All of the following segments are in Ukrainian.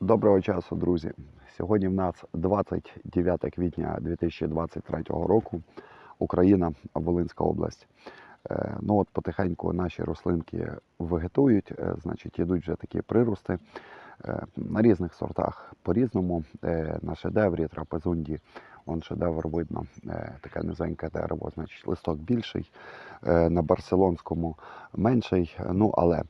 Доброго часу, друзі. Сьогодні в нас 29 квітня 2023 року. Україна, Волинська область. Е, Ну от потихеньку наші рослинки вегетують, е, значить, йдуть вже такі прирости е, на різних сортах по-різному. На шедеврі, трапезунді, он шедевр видно, таке низеньке дерево, значить листок більший, на барселонському менший. Ну але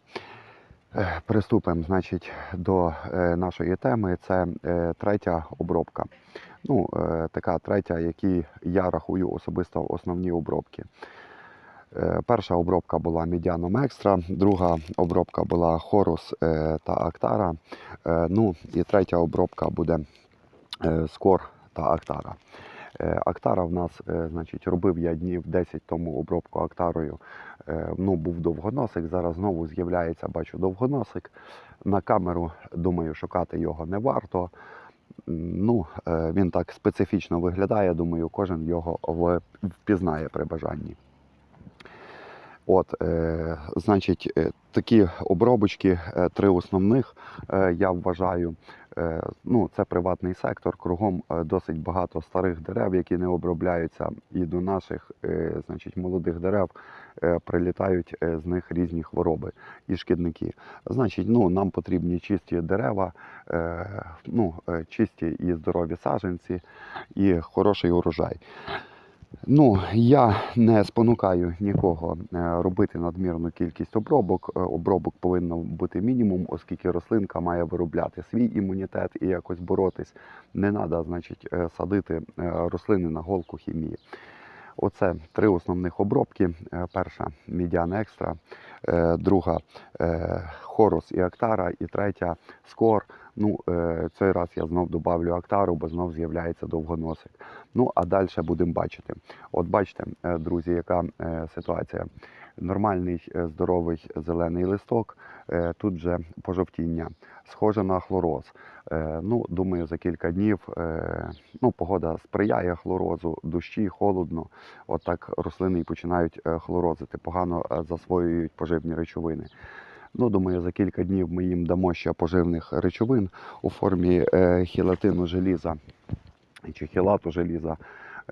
Приступимо, значить, до е, нашої теми. Це е, третя обробка. Ну, е, така третя, які я рахую особисто основні обробки. Е, Перша обробка була Медіаном Екстра, друга обробка була Хорус е, та Актара. Е, Ну і третя обробка буде е, Скор та Актара. Е, Актара в нас, е, значить, робив я днів 10 тому обробку Актарою. Е, Ну, був довгоносик. Зараз знову з'являється, бачу, довгоносик. На камеру, думаю, шукати його не варто. Ну, він так специфічно виглядає. Думаю, кожен його впізнає при бажанні. От, е, значить, е, такі обробочки, е, три основних, е, я вважаю. Ну, це приватний сектор. Кругом досить багато старих дерев, які не обробляються, і до наших, значить, молодих дерев прилітають з них різні хвороби і шкідники. Значить, ну, нам потрібні чисті дерева, ну, чисті і здорові саджанці, і хороший урожай. Ну, я не спонукаю нікого е, робити надмірну кількість обробок. Е, Обробок повинно бути мінімум, оскільки рослинка має виробляти свій імунітет і якось боротись. Не треба, значить, е, садити рослини на голку хімії. Оце три основних обробки. Е, Перша Мідіан Екстра, е, друга Хорос Хорус і Актара, і третя Скор. Ну, е, цей раз я знов добавлю Актару, бо знов з'являється довгоносик. Ну, а далі будемо бачити. От бачите, е, друзі, яка е, ситуація. Нормальний е, здоровий зелений листок, е, тут же пожовтіння, схоже на хлороз. Е, Ну, думаю, за кілька днів ну, погода сприяє хлорозу, дощі, холодно. От рослини і починають хлорозити, погано засвоюють поживні речовини. Ну, думаю, за кілька днів ми їм дамо ще поживних речовин у формі хілатину желіза чи хілату желіза.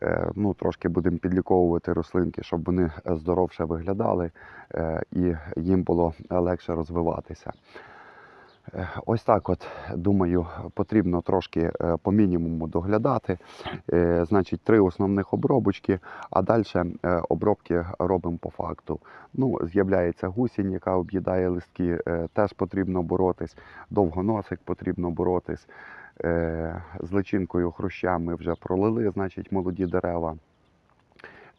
Е, Ну, трошки будемо підліковувати рослинки, щоб вони е, здоровше виглядали е, і їм було легше розвиватися. Ось так, от думаю, потрібно трошки по мінімуму доглядати. Значить, три основних обробочки, а далі обробки робимо по факту. Ну, з'являється гусінь, яка об'їдає листки, теж потрібно боротись. Довгоносик потрібно боротись. Е, З личинкою хруща ми вже пролили, значить, молоді дерева.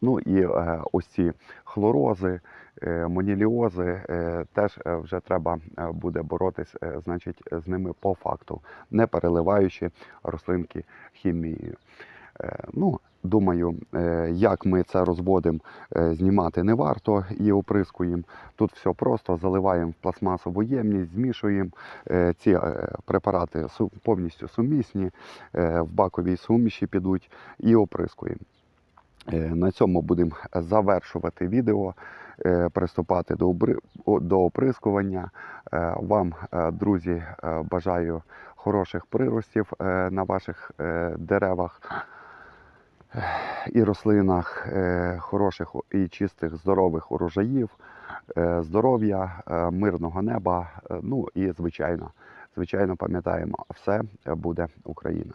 Ну і е, ось ці хлорози, е, моніліози теж вже треба буде боротись, значить, з ними по факту, не переливаючи рослинки хімією. Ну, думаю, е, як ми це розводимо, е, знімати не варто і оприскуємо. Тут все просто заливаємо в пластмасову ємність, змішуємо. Е, Ці препарати повністю сумісні, в баковій суміші підуть і оприскуємо. На цьому будемо завершувати відео, приступати до оприскування. Вам, друзі, бажаю хороших приростів на ваших деревах і рослинах, е, хороших і чистих, здорових урожаїв, е, здоров'я, е, мирного неба. Ну і звичайно, звичайно, пам'ятаємо, все буде Україна.